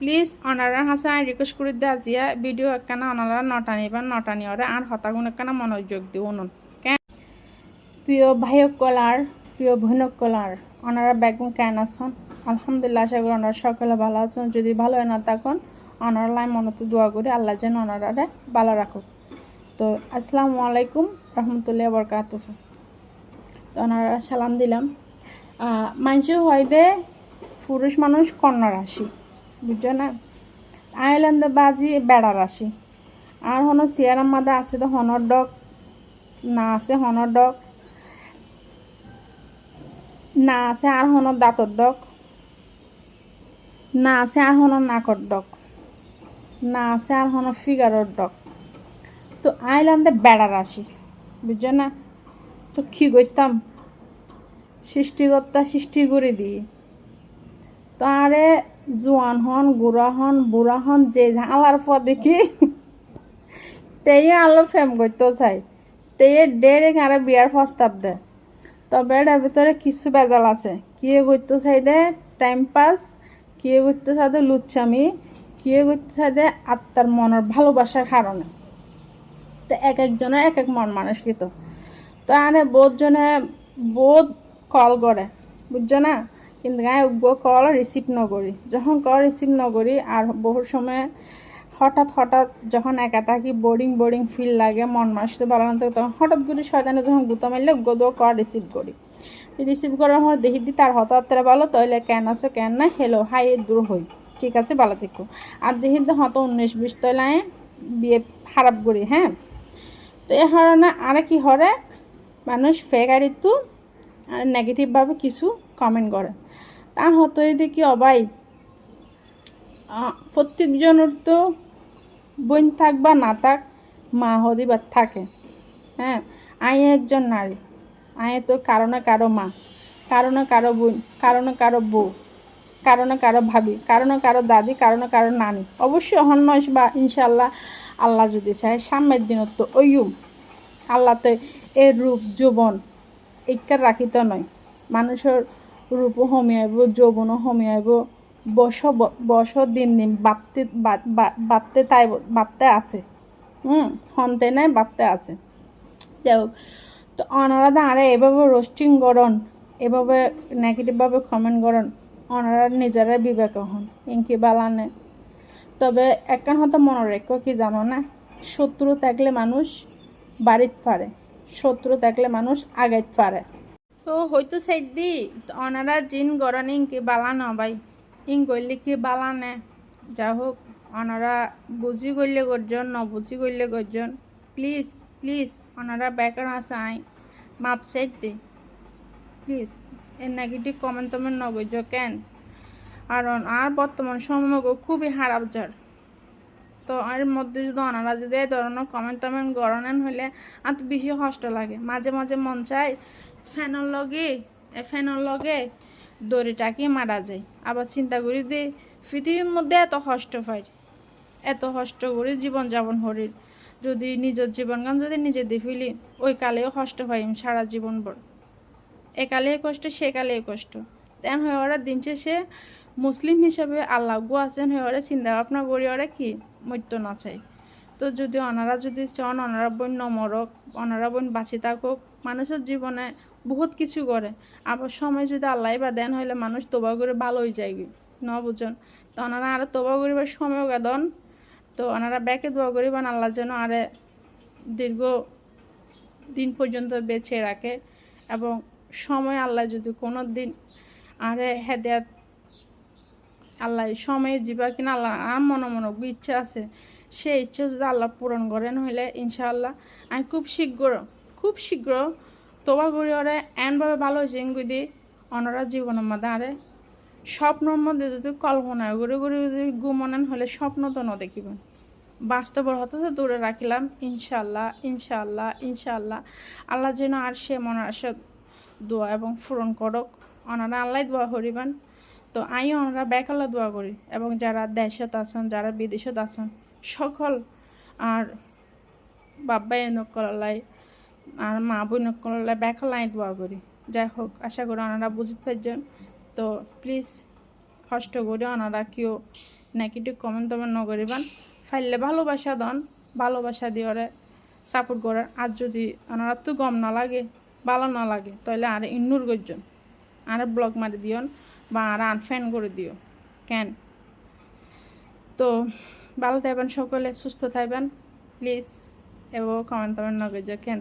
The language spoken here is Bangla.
প্লিজ অনারা হাসে আই রিকোয়েস্ট করে দেওয়া জিয়া ভিডিও একখানা অনারা নটানি বা নটানি ওরে আর হতাগুণ একখানা মনোযোগ দিব উনুন কেন? প্রিয় ভাইয়ক কলার প্রিয় ভৈনক কলার অনারা বেগুন কেন আছেন? আলহামদুলিল্লাহ, আশা করি ওনারা সকলে ভালো আছেন। যদি ভালো হয় না তখন অনারা লাই মনতে দোয়া করি আল্লাহ যেন ওনারা ভালো রাখুক তো, আসসালামু আলাইকুম রহমতুল্লাহ বরকাত তো ওনারা সালাম দিলাম। মানুষ হয় দে পুরুষ মানুষ কন্যা রাশি বুঝছ না আইল্যান্ডে বাজি বেড়া রাশি আর হনো সিয়ারাম মাদা আছে তো হনর ডগ। না আছে হনর ডগ। না আছে আর হনর দাঁতর ডগ। না আছে আর হনর নাকর ডগ। না আছে আর হনর ফিগারর ডগ। তো আইল্যান্ডে বেড়া রাশি বুঝছ না তো কি করতাম? সৃষ্টিকর্তা সৃষ্টি করে দিই তারে জোয়ান হন, গুড়া হন বুড়া হন, যে আলার পর দেখি তেই আলো ফেম করতে চাই। তেই ডেরে আরে বিয়ার প্রস্তাব দে। তবে এটার ভিতরে কিছু বেজাল আছে। কিয়ে করতে চাই দে টাইম পাস কিয়ে করতে চাই দে লুচ্ছামি, কিয়ে করতে চাই দে আত্মার মনের ভালোবাসার কারণে তো এক একজনের এক এক মন মানসিকত। তো আরে বোধ জনে বোধ কল করে বুঝছ না? কিন্তু গায়ে কল রিসিভ নকরি যখন কল রিসিভ নকরি আর বহু সময় হঠাৎ হঠাৎ যখন একা থাকি বোরিং বোরিং ফিল লাগে, মন মাসতে ভালো না থাকে তখন হঠাৎ করে শয়তানে যখন গুতা মারলে গোদো কল রিসিভ করি রিসিভ করার পর দেখি দি তার হতাত্তারা ভালো তাহলে কেন আছো, কেন না হেলো হাই দূর হই ঠিক আছে ভালো থেকো। আর দেখি তো হত উনিশ বিশ তলে বিয়ে খারাপ করি হ্যাঁ তো এ কারণে আর কি হরে মানুষ ফেক আরিতো নেগেটিভভাবে কিছু কমেন্ট করে তার হতো দেখি অবাই? প্রত্যেকজনের তো বোন থাক বা না থাক, মা হদিবার থাকে। হ্যাঁ আই একজন নারী। আই তো কারণে কারও মা কারণে কারও বোন কারণে কারও বউ কারণে কারও ভাবি কারণে কারও দাদি কারণে কারও নানি। অবশ্যই হন্যস বা ইনশাল্লাহ আল্লাহ যদি চায়, সামনের দিনত তো ওইম আল্লাহ তো এর রূপ, যৌবন ইকার রাখিত নয়। মানুষের রূপও হমি আইব যৌবনও হমি আইব বস বস দিন দিন বাড়তে বাড়তে তাই বাড়তে আছে। হুম, হনতে নাই বাড়তে আছে। যাই হোক তো অনারা আরে এভাবে রোস্টিং করন, এভাবে নেগেটিভভাবে কমেন্ট করন অনারা নিজেরা বিবেক হন, ইনকি বালানে তবে একখান হয়তো মনে রেখো কি জানো না? শত্রু থাকলে মানুষ বাড়িতে পারে শত্রু থাকলে মানুষ আগাইত পারে তো হয়তো সাইড দি, অনারা জিন গরন ইনকি বালা না ভাই ইং করলে কি বালা নে। যা হোক অনারা বুঝি করলে গর্জন, ন বুঝি করলে গর্জন। প্লিজ প্লিজ, অনারা ব্যাকার আছে আই মাপ সাইড দি। প্লিজ এর নেগেটিভ কমেন্ট টমেন্ট নগর্য কেন? কারণ আর বর্তমান সময় খুবই খারাপ যার তো এর মধ্যে যদি অনারা যদি এই ধরনের কমেন্ট টমেন্ট গরনেন হলে আর তো বেশি কষ্ট লাগে। মাঝে মাঝে মন চায় ফ্যানের লগে ফ্যানের লগে দড়িটাকে মারা যায়। আবার চিন্তা করি যে পৃথিবীর মধ্যে এত কষ্ট পাই এত কষ্ট করি জীবনযাপন করি। যদি নিজের জীবনগান যদি নিজে দিয়ে ফেলি, ওই কালেও কষ্ট পাই সারা জীবন ভর একালে কষ্ট, সে কালে কষ্ট। তেন হয়ে ওরা দিন শেষে মুসলিম হিসাবে আল্লাহ গো আছেন হয়ে ওরা চিন্তা ভাবনা করি ওরা কি? মৃত্যু না চাই। তো যদি ওনারা যদি চন ওনারা বোন নমরক ওনারা বোন বাঁচি থাকুক, মানুষের জীবনে বহুত কিছু করে। আবার সময় যদি আল্লাহ বা দেন হইলে মানুষ তোবা করে ভালো হয়ে যায়, ন বুঝন? তো ওনারা আরও তোবা করিবার সময় গাদন তো ওনারা ব্যাকে দোয়া করিবেন আল্লাহ যেন আরে দীর্ঘ দিন পর্যন্ত বেছে রাখে। এবং সময় আল্লাহ যদি কোনো দিন আরে হেদায়াত আল্লাহ সময়ে যাবা কিনা আল্লাহ আর মনে মনে ইচ্ছা আছে। সেই ইচ্ছা যদি আল্লাহ পূরণ করেন হইলে ইনশাআল্লাহ। আমি খুব শীঘ্র খুব শীঘ্র তোবা করি ওরে। এনভাবে ভালো হয়েছে ইঙ্গুদি অনরা জীবনের মধ্যে আরে। স্বপ্নর মধ্যে যদি কল্পনা করে করে যদি গুমনেন হলে স্বপ্ন তো ন দেখিবেন বাস্তবর হতে দূরে রাখিলাম। ইনশাল্লাহ ইনশাল্লাহ ইনশাল্লাহ আল্লাহ যেন আর সে মনের আশা, দোয়া এবং পূরণ করক। অনারা আল্লাহ দোয়া করিবেন। তো আই ওনারা বেকাল্লা দোয়া করি এবং যারা দেশত আছেন, যারা বিদেশত আছেন, সকল আর বাবা এনকলাই আর মা বোন নকলাই বেকাল্লাই দোয়া করি। যাই হোক, আশা করি ওনারা বুঝতে পারছেন। তো প্লিজ কষ্ট করে ওনারা কেউ নেগেটিভ কমেন্ট তোমার নগরিবান ফাইলে ভালোবাসা দন, ভালোবাসা দিয়ে ওরে সাপোর্ট করার আর যদি ওনারা তো গম না লাগে, ভালো না লাগে, তাহলে আর ইন্নুর গজন আর ব্লগ মারি দিও বা আনফ্যান করে দিও ক্যান তো ভালো থাকবেন সকলে, সুস্থ থাকবেন প্লিজ এবং কমেন্ট টমেন্ট নগর কেন?